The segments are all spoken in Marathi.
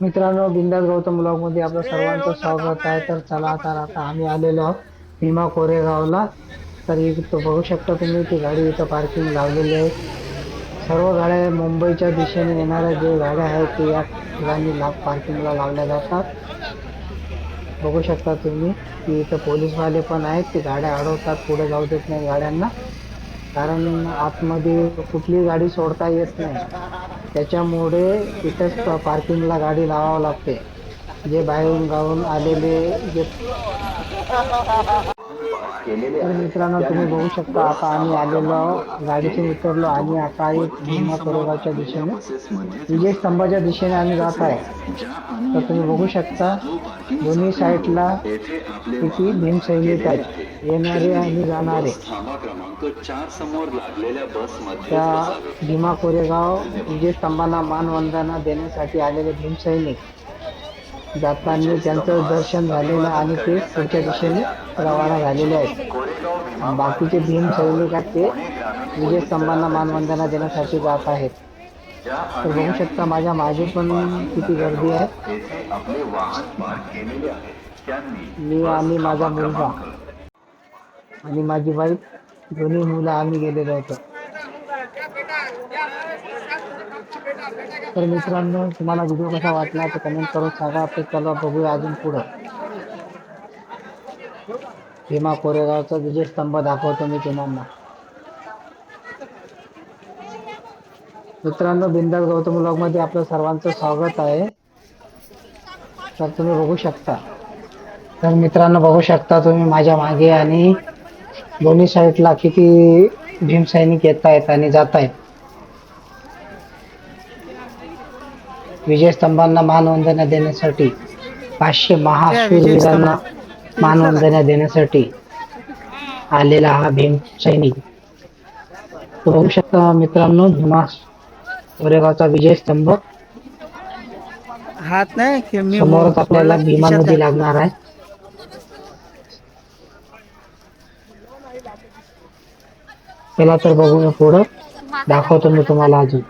मित्रांनो बिंदास गौतम ब्लॉगमध्ये आपलं सर्वांचं स्वागत आहे. तर चला तर आता आम्ही आलेलो आहोत भीमा कोरेगावला. तर इथं बघू शकता तुम्ही ती गाडी इथं पार्किंग लावलेली आहे. सर्व गाड्या मुंबईच्या दिशेने येणाऱ्या जे गाड्या आहेत ते या ठिकाणी ला पार्किंगला लावल्या जातात. बघू शकता तुम्ही की इथं पोलीसवाले पण आहेत. ते गाड्या अडवतात पुढे जाऊ देत नाही गाड्यांना. कारण आतमध्ये कुठलीही गाडी सोडता येत नाही. त्याच्यामुळे तिथंच पार्किंगला गाडी लावावं लागते. जे बाहेरून गावून आलेले जे तर मित्रांनो तुम्ही बघू शकता आता आम्ही आलेलो गाडीतून उतरलो आणि आता एक भीमा कोरेगावच्या दिशेने. विजय स्तंभाच्या दिशेने आम्ही जात आहे. तर तुम्ही बघू शकता दोन्ही साईडला किती भीमसैनिक आहेत? येणारे आणि जाणारे. त्या भीमा कोरेगाव विजय स्तंभांना मानवंदना देण्यासाठी आलेले भीमसैनिक. जाताना त्यांचं दर्शन झालेलं आणि ते पुढच्या दिशेने रवाना झालेले आहेत. बाकीचे भीम सैनिक आहेत ते विजय स्तंभांना मानवंदना देण्यासाठी जात आहेत. तर बघू शकता माझ्या मागे पण किती गर्दी आहे. मी आणि माझा मुलगा आणि माझी वाईफ दोन्ही मुलं आम्ही गेलेलो होतो. तर मित्रांनो तुम्हाला व्हिडिओ कसा वाटला तर कमेंट करून सांगा. तर चला बघूया अजून पुढं. भीमा कोरेगावचा विजय स्तंभ दाखवतो मी तुम्हाला. मित्रांनो बिंदास गौतम ब्लॉगमध्ये आपलं सर्वांचं स्वागत आहे. तर तुम्ही बघू शकता. तर मित्रांनो बघू शकता तुम्ही माझ्या मागे आणि दोन्ही साईडला किती भीमसैनिक येत आहेत आणि जात आहेत. विजयस्तंभांना मानवंदना देण्यासाठी पाचशे महाशूरवीरांना मानवंदना देण्यासाठी आलेला हा भीम सैनिक. बघू शकता मित्रांनो भीमा कोरेगावचा विजय स्तंभ. हात नाही की मी समोरच आपल्याला भीमा नदी लागणार आहे. चला तर बघूया पुढं. दाखवतो मी तुम्हाला अजून.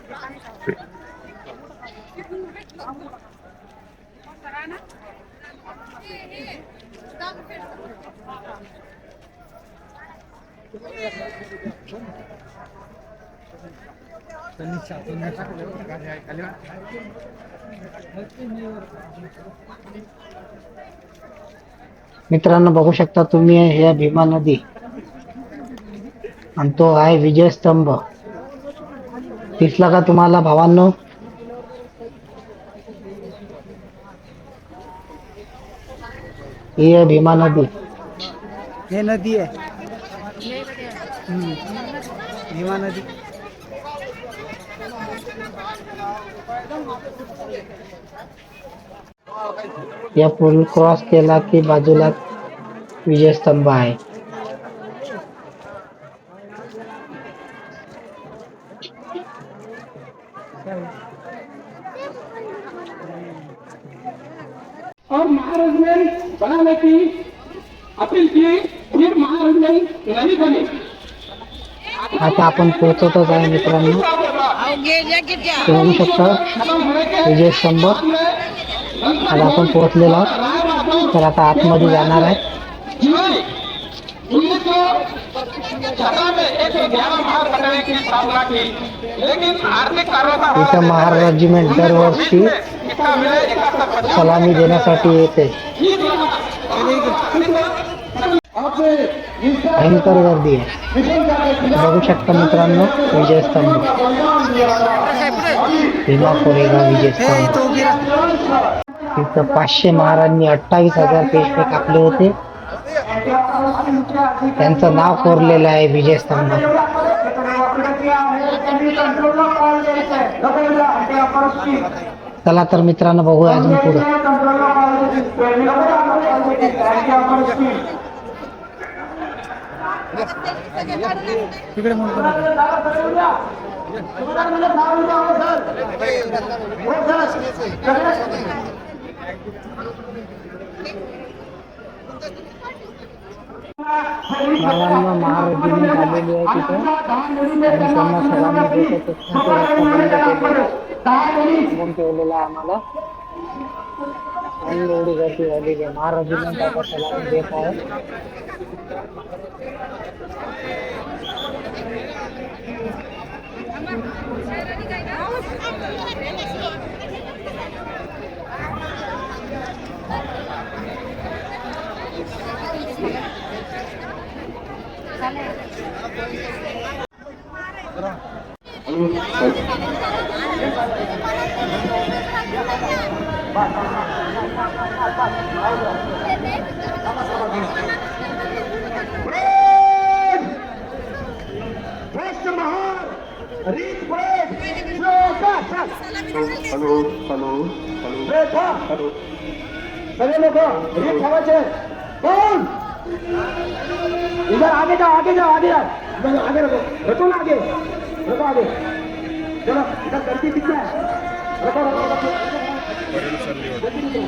मित्रांनो बघू शकता तुम्ही ह्या भीमा नदी आणि तो आहे विजय स्तंभ दिसला का तुम्हाला भावांनो? ही आहे भीमा नदी. हे नदी आहे. भीमा नदी. या पूल क्रॉस केला की बाजूला विजय स्तंभ आहे. और महाराजमेंट बनाने की अपील की फिर महाराजमेंट नहीं बनी। आता आपण पोहोचतच आहे मित्रांनो. ते बघू शकता विजय स्तंभ आता आपण पोहोचलेलो आहोत. तर आता आतमध्ये जाणार आहे. इथं महार रेजिमेंट दरवर्षी सलामी देण्यासाठी येते. भयंकर गर्दी आहे. बघू शकता मित्रांनो विजय स्तंभ भीमा कोरेगाव विजय स्तंभ इथं तिथं पाचशे महाराजांनी अठ्ठावीस हजार पेशवे कापले होते. त्यांचं नाव कोरलेलं आहे विजयस्तंभ. चला तर मित्रांनो बघूया अजून पुढे. तिकडे म्हणतो महाराजांनी आलेली आहे तिथं. त्यांना देत आहेत. त्यांचे रस्ता बंद केलेला आहे. थांबवून ठेवलेला आहे आम्हाला आणि एवढी गर्दी झालेली आहे महाराज हॅलो हॅलो हॅलो हॅलो सगळे लोक रीत ठेवायचे कौन इधर आगे जाओ आगे जाओ आगे जाओ आगे रखो रखो ना आगे रखो आगे चलो इधर गर्दी कितना है रखो रखो रखो गर्दी